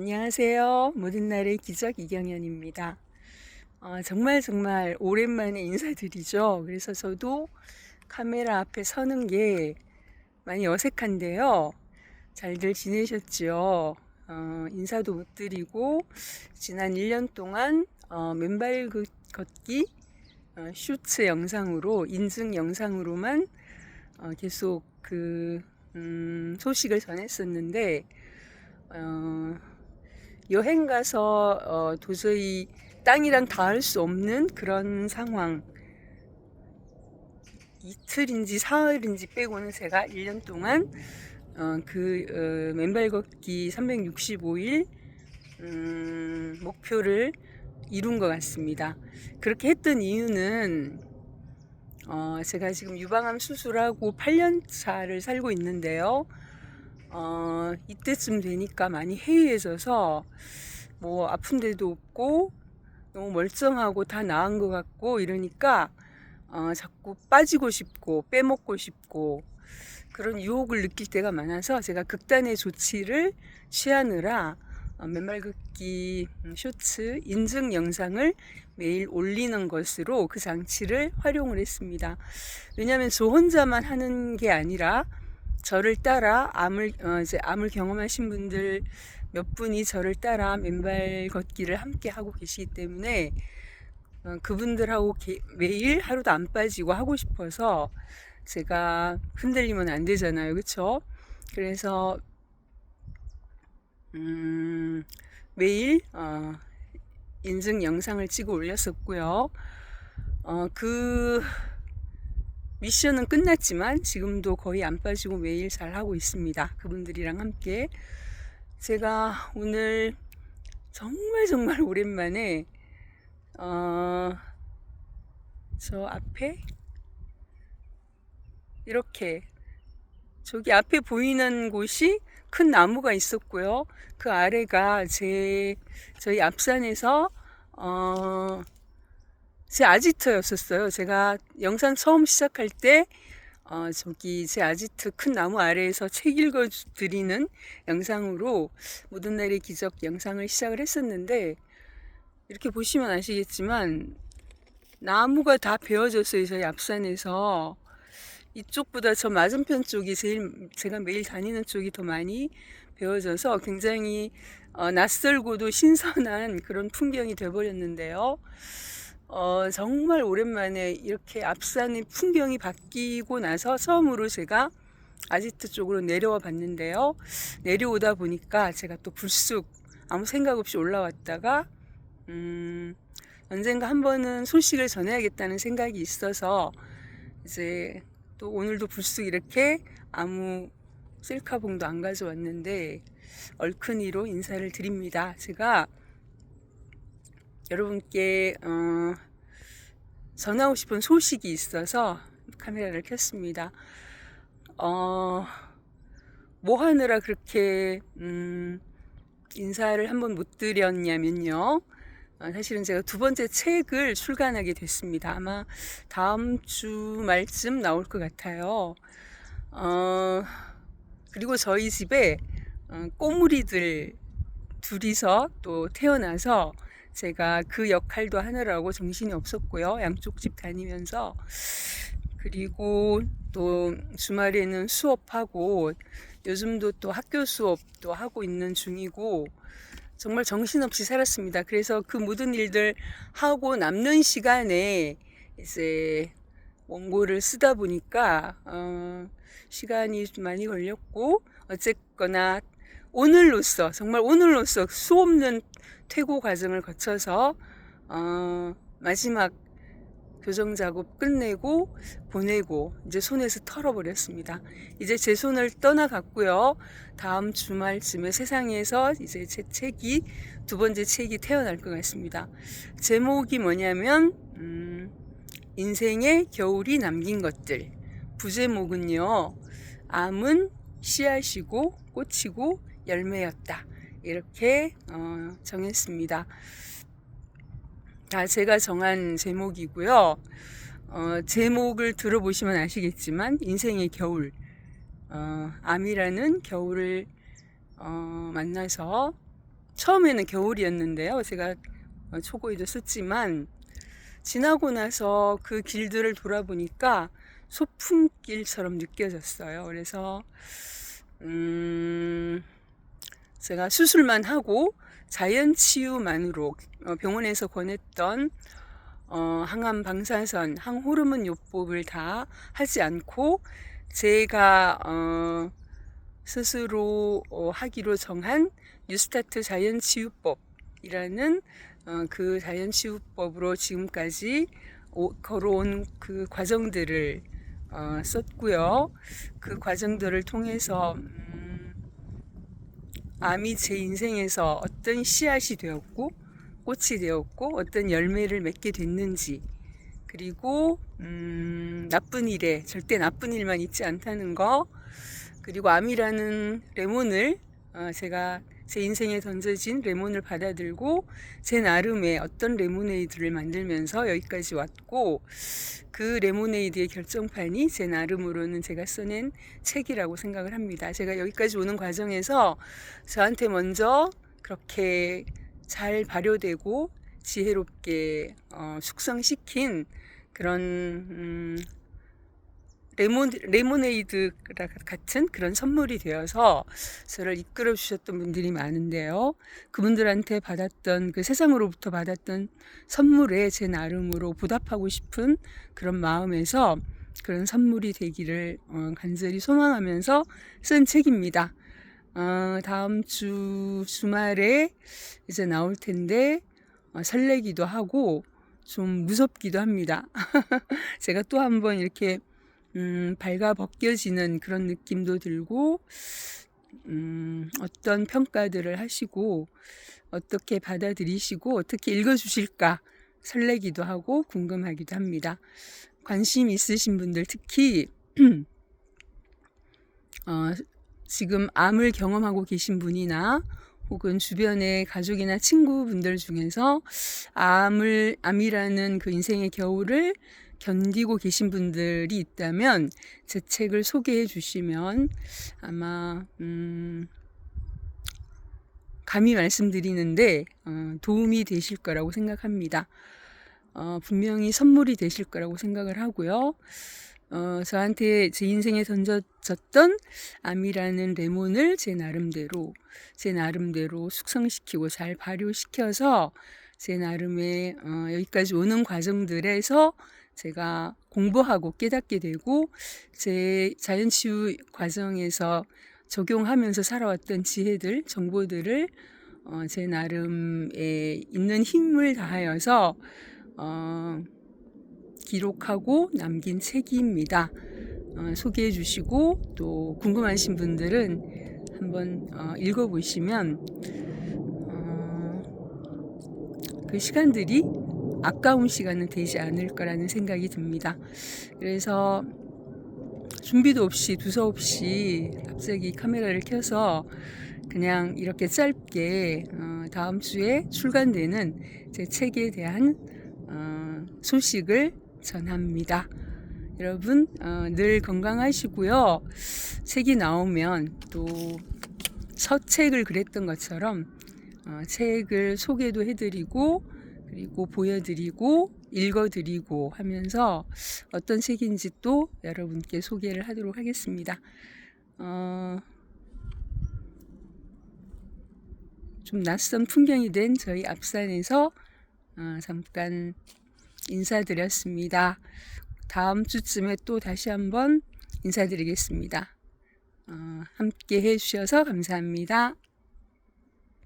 안녕하세요. 모든 날의 기적 이경연입니다. 어, 정말 정말 오랜만에 인사드리죠. 그래서 저도 카메라 앞에 서는 게 많이 어색한데요. 잘들 지내셨죠? 어, 인사도 못 드리고 지난 1년 동안 어, 맨발 그- 걷기 어, 슈츠 영상으로 인증 영상으로만 어, 계속 그 음, 소식을 전했었는데 어, 여행 가서 어, 도저히 땅이랑 닿을 수 없는 그런 상황. 이틀인지 사흘인지 빼고는 제가 1년 동안 어, 그 어, 맨발 걷기 365일 음, 목표를 이룬 것 같습니다. 그렇게 했던 이유는 어, 제가 지금 유방암 수술하고 8년 차를 살고 있는데요. 어, 이때쯤 되니까 많이 해이해져서 뭐 아픈 데도 없고 너무 멀쩡하고 다 나은 것 같고 이러니까 어, 자꾸 빠지고 싶고 빼먹고 싶고 그런 유혹을 느낄 때가 많아서 제가 극단의 조치를 취하느라 어, 맨발 걷기 음, 쇼츠 인증 영상을 매일 올리는 것으로 그 장치를 활용을 했습니다. 왜냐하면 저 혼자만 하는 게 아니라 저를 따라 암을 어, 이제 암을 경험하신 분들 몇 분이 저를 따라 맨발 걷기를 함께 하고 계시기 때문에 어, 그분들하고 게- 매일 하루도 안 빠지고 하고 싶어서 제가 흔들리면 안 되잖아요, 그렇죠? 그래서 음, 매일 어, 인증 영상을 찍어 올렸었고요. 어, 그 미션은 끝났지만 지금도 거의 안 빠지고 매일 잘 하고 있습니다. 그분들이랑 함께 제가 오늘 정말 정말 오랜만에 어, 저 앞에 이렇게 저기 앞에 보이는 곳이 큰 나무가 있었고요. 그 아래가 제 저희 앞산에서 어, 제 아지트였었어요. 제가 영상 처음 시작할 때 어, 저기 제 아지트 큰 나무 아래에서 책 읽어 드리는 영상으로 모든 날의 기적 영상을 시작을 했었는데 이렇게 보시면 아시겠지만 나무가 다 베어졌어요. 저희 앞산에서 이쪽보다 저 맞은편 쪽이 제일 제가 매일 다니는 쪽이 더 많이 베어져서 굉장히 어, 낯설고도 신선한 그런 풍경이 돼버렸는데요. 어, 정말 오랜만에 이렇게 앞산의 풍경이 바뀌고 나서 처음으로 제가 아지트 쪽으로 내려와 봤는데요. 내려오다 보니까 제가 또 불쑥 아무 생각 없이 올라왔다가, 음, 언젠가 한 번은 소식을 전해야겠다는 생각이 있어서 이제 또 오늘도 불쑥 이렇게 아무 셀카봉도 안 가져왔는데 얼큰이로 인사를 드립니다. 제가 여러분께 어, 전하고 싶은 소식이 있어서 카메라를 켰습니다. 어, 뭐 하느라 그렇게 음, 인사를 한번 못 드렸냐면요. 어, 사실은 제가 두 번째 책을 출간하게 됐습니다. 아마 다음 주 말쯤 나올 것 같아요. 어, 그리고 저희 집에 어, 꼬물이들 둘이서 또 태어나서 제가 그 역할도 하느라고 정신이 없었고요. 양쪽 집 다니면서. 그리고 또 주말에는 수업하고 요즘도 또 학교 수업도 하고 있는 중이고 정말 정신없이 살았습니다. 그래서 그 모든 일들 하고 남는 시간에 이제 원고를 쓰다 보니까 어, 시간이 좀 많이 걸렸고 어쨌거나 오늘로써 정말 오늘로써 수없는 퇴고 과정을 거쳐서 어, 마지막 교정 작업 끝내고 보내고 이제 손에서 털어버렸습니다. 이제 제 손을 떠나갔고요. 다음 주말쯤에 세상에서 이제 제 책이 두 번째 책이 태어날 것 같습니다. 제목이 뭐냐면 음, 인생의 겨울이 남긴 것들. 부제목은요. 암은 씨앗이고 꽃이고 열매였다. 이렇게 어, 정했습니다. 다 제가 정한 제목이고요. 어, 제목을 들어보시면 아시겠지만 인생의 겨울, 어, 암이라는 겨울을 어, 만나서 처음에는 겨울이었는데요. 제가 어, 초고에도 썼지만 지나고 나서 그 길들을 돌아보니까 소풍길처럼 느껴졌어요. 그래서 음, 제가 수술만 하고 자연 치유만으로 어, 병원에서 권했던 어, 항암 방사선, 항호르몬 요법을 다 하지 않고 제가 어, 스스로 어, 하기로 정한 뉴스타트 자연 치유법이라는 어, 그 자연 치유법으로 지금까지 오, 걸어온 그 과정들을 어, 썼고요. 그 과정들을 통해서 음, 암이 제 인생에서 어떤 씨앗이 되었고 꽃이 되었고 어떤 열매를 맺게 됐는지 그리고 음, 나쁜 일에 절대 나쁜 일만 있지 않다는 거 그리고 암이라는 레몬을 어, 제가 제 인생에 던져진 레몬을 받아들고 제 나름의 어떤 레모네이드를 만들면서 여기까지 왔고 그 레모네이드의 결정판이 제 나름으로는 제가 써낸 책이라고 생각을 합니다. 제가 여기까지 오는 과정에서 저한테 먼저 그렇게 잘 발효되고 지혜롭게 어, 숙성시킨 그런 음, 레몬, 레모네이드 같은 그런 선물이 되어서 저를 이끌어 주셨던 분들이 많은데요. 그분들한테 받았던 그 세상으로부터 받았던 선물에 제 나름으로 보답하고 싶은 그런 마음에서 그런 선물이 되기를 어, 간절히 소망하면서 쓴 책입니다. 어, 다음 주 주말에 이제 나올 텐데 어, 설레기도 하고 좀 무섭기도 합니다. 제가 또 한번 이렇게 음, 발가 벗겨지는 그런 느낌도 들고 음, 어떤 평가들을 하시고 어떻게 받아들이시고 어떻게 읽어주실까 설레기도 하고 궁금하기도 합니다. 관심 있으신 분들 특히 어, 지금 암을 경험하고 계신 분이나 혹은 주변의 가족이나 친구분들 중에서 암을 암이라는 그 인생의 겨울을 견디고 계신 분들이 있다면 제 책을 소개해 주시면 아마 음 감히 말씀드리는데 어, 도움이 되실 거라고 생각합니다. 어, 분명히 선물이 되실 거라고 생각을 하고요. 어, 저한테 제 인생에 던져졌던 암이라는 레몬을 제 나름대로, 제 나름대로 숙성시키고 잘 발효시켜서 제 나름의 어, 여기까지 오는 과정들에서 제가 공부하고 깨닫게 되고 제 자연치유 과정에서 적용하면서 살아왔던 지혜들, 정보들을 어, 제 나름에 있는 힘을 다하여서 어, 기록하고 남긴 책입니다. 어, 소개해 주시고 또 궁금하신 분들은 한번 어, 읽어보시면 어, 그 시간들이 아까운 시간은 되지 않을 거라는 생각이 듭니다. 그래서 준비도 없이 두서없이 갑자기 카메라를 켜서 그냥 이렇게 짧게 어, 다음 주에 출간되는 제 책에 대한 어, 소식을 전합니다. 여러분 어, 늘 건강하시고요. 책이 나오면 또 서책을 그랬던 것처럼 어, 책을 소개도 해드리고 그리고 보여드리고 읽어드리고 하면서 어떤 책인지 또 여러분께 소개를 하도록 하겠습니다. 어, 좀 낯선 풍경이 된 저희 앞산에서 어, 잠깐 인사드렸습니다. 다음 주쯤에 또 다시 한번 인사드리겠습니다. 어, 함께 해주셔서 감사합니다.